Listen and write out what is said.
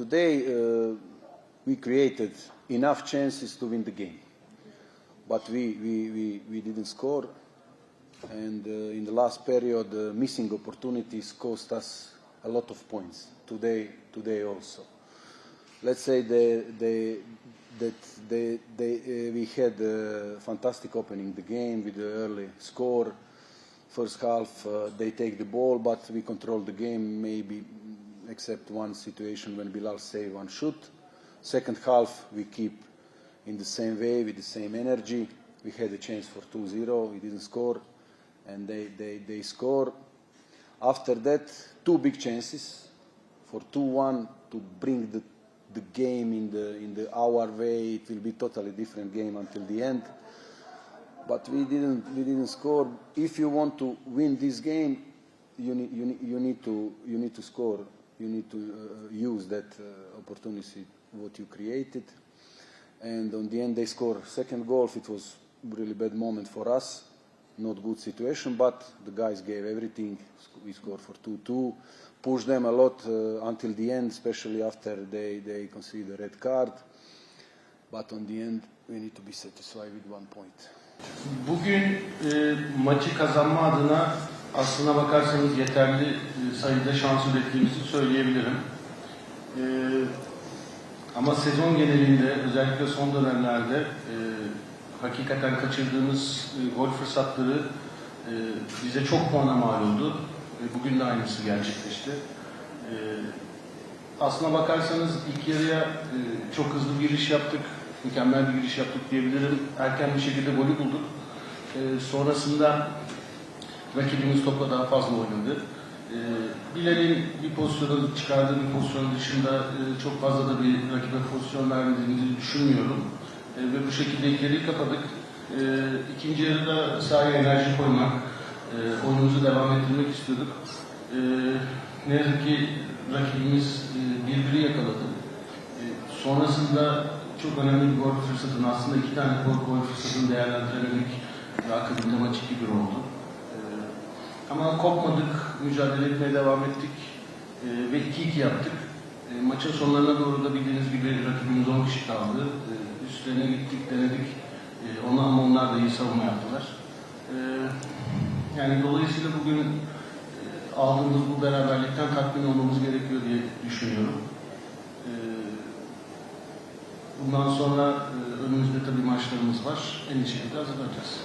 today uh, we created enough chances to win the game, but we, we, we, we didn't score. And uh, in the last period, uh, missing opportunities cost us a lot of points. Today, today also. Let's say they, they, that they, they, uh, we had a fantastic opening the game with the early score. First half, uh, they take the ball, but we control the game, maybe except one situation when Bilal saved one shoot. Second half, we keep in the same way with the same energy. We had a chance for 2-0, we didn't score, and they, they, they score. After that, two big chances for 2-1 to bring the, the game in the, in the our way. It will be totally different game until the end. But we didn't, we didn't score. If you want to win this game, you need, you need, to, you need to score. You need to uh, use that uh, opportunity what you created. And on the end, they score second goal. It was really bad moment for us. Not good situation, but the guys gave everything. We scored for 2-2. Pushed them a lot uh, until the end, especially after they, they conceded the red card. But on the end, we need to be satisfied with one point. Bugün e, maçı kazanma adına aslına bakarsanız yeterli sayıda şans ürettiğimizi söyleyebilirim. E, ama sezon genelinde özellikle son dönemlerde e, hakikaten kaçırdığımız e, gol fırsatları e, bize çok puana mal oldu. E, bugün de aynısı gerçekleşti. E, aslına bakarsanız ilk yarıya e, çok hızlı bir giriş yaptık. Mükemmel bir giriş yaptık diyebilirim. Erken bir şekilde golü bulduk. E, sonrasında rakibimiz topla daha fazla oynadı. E, Bilal'in bir pozisyonu çıkardığı bir pozisyon dışında e, çok fazla da bir rakibe pozisyon vermediğimizi düşünmüyorum. E, ve bu şekilde yarıyı kapadık. E, ikinci yarıda sahaya enerji koymak, e, oyunumuzu devam ettirmek istiyorduk. E, ne yazık ki rakibimiz e, birbiri yakaladı. Sonrasında çok önemli bir gol fırsatını, aslında iki tane gol, gol fırsatını değerlendiremedik ve akabinde maç 2-1 oldu. Ama kopmadık, mücadele etmeye devam ettik e, ve 2-2 yaptık. E, maçın sonlarına doğru da bildiğiniz gibi rakibimiz 10 kişi kaldı. E, üstlerine gittik, denedik. E, onu ama onlar da iyi savunma yaptılar. E, yani dolayısıyla bugün e, aldığımız bu beraberlikten tatmin olmamız gerekiyor diye düşünüyorum. Bundan sonra e, önümüzde tabii maçlarımız var. En iyi şekilde hazırlanacağız.